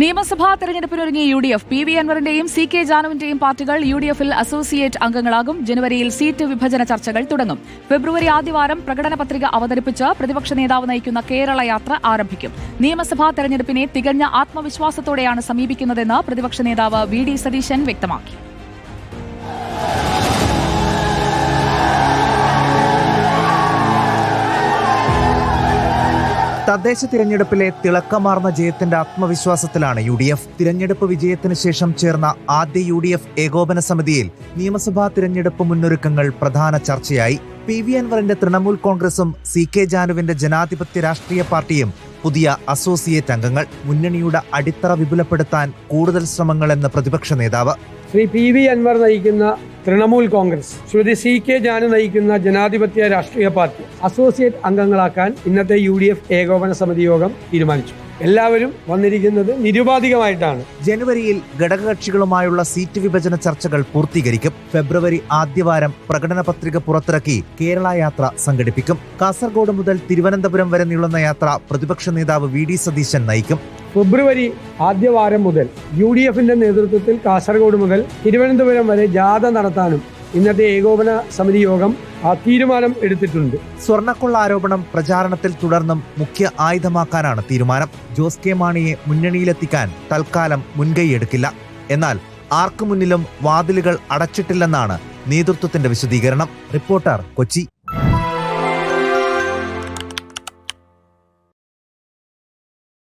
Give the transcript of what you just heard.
നിയമസഭാ തെരഞ്ഞെടുപ്പിനൊരുങ്ങിയ U D F P V അൻവറിന്റെയും C K ജാനുവിന്റെയും പാർട്ടികൾ യു ഡി എഫിൽ അസോസിയേറ്റ് അംഗങ്ങളാകും. ജനുവരിയിൽ സീറ്റ് വിഭജന ചർച്ചകൾ തുടങ്ങും. ഫെബ്രുവരി ആദ്യവാരം പ്രകടന പത്രിക അവതരിപ്പിച്ച് പ്രതിപക്ഷ നേതാവ് നയിക്കുന്ന കേരള യാത്ര ആരംഭിക്കും. നിയമസഭാ തെരഞ്ഞെടുപ്പിനെ തികഞ്ഞ ആത്മവിശ്വാസത്തോടെയാണ് സമീപിക്കുന്നതെന്ന് പ്രതിപക്ഷ നേതാവ് വി ഡി സതീശൻ വ്യക്തമാക്കി. തദ്ദേശ തിരഞ്ഞെടുപ്പിലെ തിളക്കമാർന്ന ജയത്തിന്റെ ആത്മവിശ്വാസത്തിലാണ് യു ഡി എഫ്. തിരഞ്ഞെടുപ്പ് വിജയത്തിന് ശേഷം ചേർന്ന ആദ്യ യു ഡി എഫ് ഏകോപന സമിതിയിൽ നിയമസഭാ തിരഞ്ഞെടുപ്പ് മുന്നൊരുക്കങ്ങൾ പ്രധാന ചർച്ചയായി. പി വി അൻവറിന്റെ തൃണമൂൽ കോൺഗ്രസും സി കെ ജാനുവിന്റെ ജനാധിപത്യ രാഷ്ട്രീയ പാർട്ടിയും പുതിയ അസോസിയേറ്റ് അംഗങ്ങൾ. മുന്നണിയുടെ അടിത്തറ വിപുലപ്പെടുത്താൻ കൂടുതൽ ശ്രമങ്ങളെന്ന് പ്രതിപക്ഷ നേതാവ്. ശ്രീ പി വി അൻവർ നയിക്കുന്ന തൃണമൂൽ കോൺഗ്രസ്. ശ്രീമതി സി കെ ജാനു നയിക്കുന്ന ജനാധിപത്യ രാഷ്ട്രീയ പാർട്ടി അസോസിയേറ്റ് അംഗങ്ങളാക്കാൻ ഇന്നത്തെ യു ഡി എഫ് ഏകോപന സമിതി യോഗം തീരുമാനിച്ചു. എല്ലാവരും വന്നിരിക്കുന്നത് നിരുപാധികമായിട്ടാണ്. ജനുവരിയിൽ ഘടകകക്ഷികളുമായുള്ള സീറ്റ് വിഭജന ചർച്ചകൾ പൂർത്തീകരിക്കും. ഫെബ്രുവരി ആദ്യവാരം പ്രകടന പത്രിക പുറത്തിറക്കി കേരള യാത്ര സംഘടിപ്പിക്കും. കാസർഗോഡ് മുതൽ തിരുവനന്തപുരം വരെ നീളുന്ന യാത്ര പ്രതിപക്ഷ നേതാവ് വി ഡി സതീശൻ നയിക്കും. ഫെബ്രുവരി ആദ്യവാരം മുതൽ യു ഡി എഫിന്റെ നേതൃത്വത്തിൽ കാസർഗോഡ് മുതൽ തിരുവനന്തപുരം വരെ ജാഥ നടത്താനും ഇന്നത്തെ ഏകോപന സമിതി യോഗം ആ തീരുമാനം എടുത്തിട്ടുണ്ട്. സ്വർണക്കൊള്ള ആരോപണം പ്രചാരണത്തിൽ തുടർന്നും മുഖ്യ ആയുധമാക്കാനാണ് തീരുമാനം. ജോസ് കെ മാണിയെ മുന്നണിയിലെത്തിക്കാൻ തൽക്കാലം മുൻകൈയെടുക്കില്ല. എന്നാൽ ആർക്കു മുന്നിലും വാതിലുകൾ അടച്ചിട്ടില്ലെന്നാണ് നേതൃത്വത്തിന്റെ വിശദീകരണം. റിപ്പോർട്ടർ കൊച്ചി.